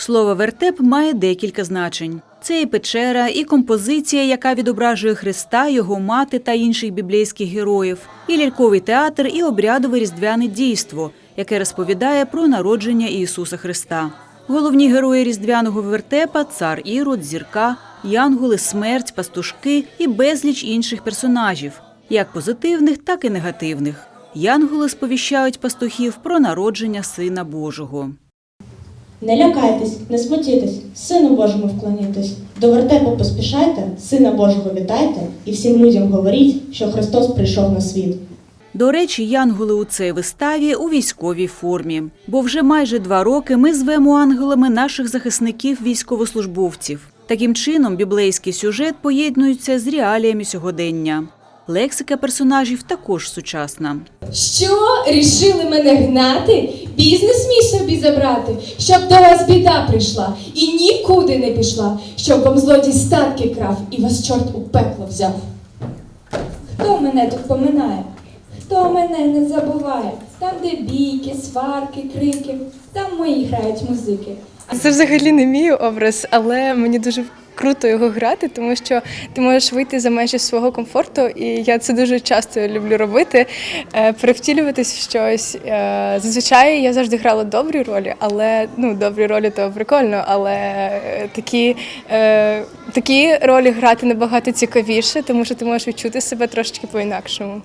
Слово вертеп має декілька значень. Це і печера, і композиція, яка відображує Христа, його мати та інших біблійських героїв, і ляльковий театр, і обрядове різдвяне дійство, яке розповідає про народження Ісуса Христа. Головні герої різдвяного вертепа цар Ірод, зірка, янголи, смерть, пастушки і безліч інших персонажів, як позитивних, так і негативних. Янголи сповіщають пастухів про народження Сина Божого. Не лякайтесь, не смутітесь, Сину Божому вклонітесь. До вертепу поспішайте, Сина Божого вітайте, і всім людям говоріть, що Христос прийшов на світ. До речі, янголи у цій виставі у військовій формі. Бо вже майже два роки ми звемо ангелами наших захисників військовослужбовців. Таким чином, біблейський сюжет поєднується з реаліями сьогодення. Лексика персонажів також сучасна. Що рішили мене гнати? Бізнес мій собі забрати, щоб до вас біда прийшла і нікуди не пішла, щоб вам злодій статки крав і вас чорт у пекло взяв. Хто мене тут поминає? Хто мене не забуває? Там, де бійки, сварки, крики, там мої грають музики. Це взагалі не мій образ, але мені дуже круто його грати, тому що ти можеш вийти за межі свого комфорту, і я це дуже часто люблю робити. е, Перевтілюватись в щось. Е, Зазвичай я завжди грала добрі ролі, але ну добрі ролі то прикольно, але е, такі, такі ролі грати набагато цікавіше, тому що ти можеш відчути себе трошечки по-інакшому.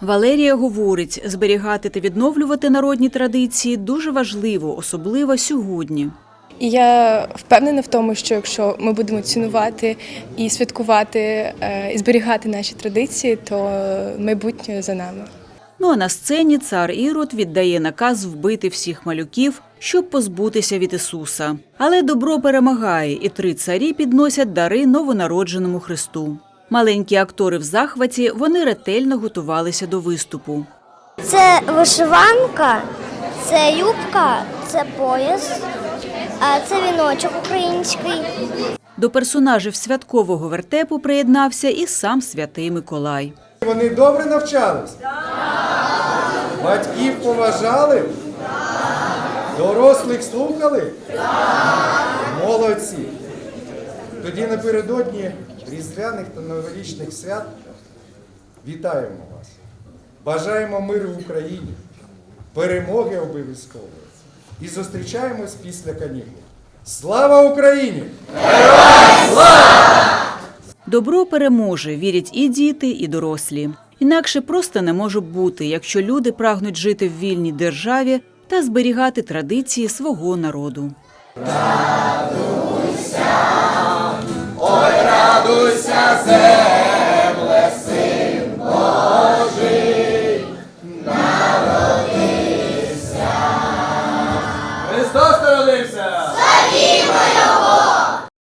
Валерія говорить, зберігати та відновлювати народні традиції дуже важливо, особливо сьогодні. І я впевнена в тому, що якщо ми будемо цінувати і святкувати е, і зберігати наші традиції, то майбутнє за нами. Ну а на сцені цар Ірод віддає наказ вбити всіх малюків, щоб позбутися від Ісуса. Але добро перемагає, і три царі підносять дари новонародженому Христу. Маленькі актори в захваті, вони ретельно готувалися до виступу. Це вишиванка, це юбка, це пояс, а це віночок український. До персонажів святкового вертепу приєднався і сам святий Миколай. Вони добре навчались? Батьків поважали? Дорослих слухали? Молодці. Тоді напередодні різдвяних та новорічних свят вітаємо вас. Бажаємо миру в Україні, перемоги обов'язково. І зустрічаємось після канікул. Слава Україні! Добро переможе, вірять і діти, і дорослі. Інакше просто не може бути, якщо люди прагнуть жити в вільній державі та зберігати традиції свого народу. Христос народився! Славімо Його!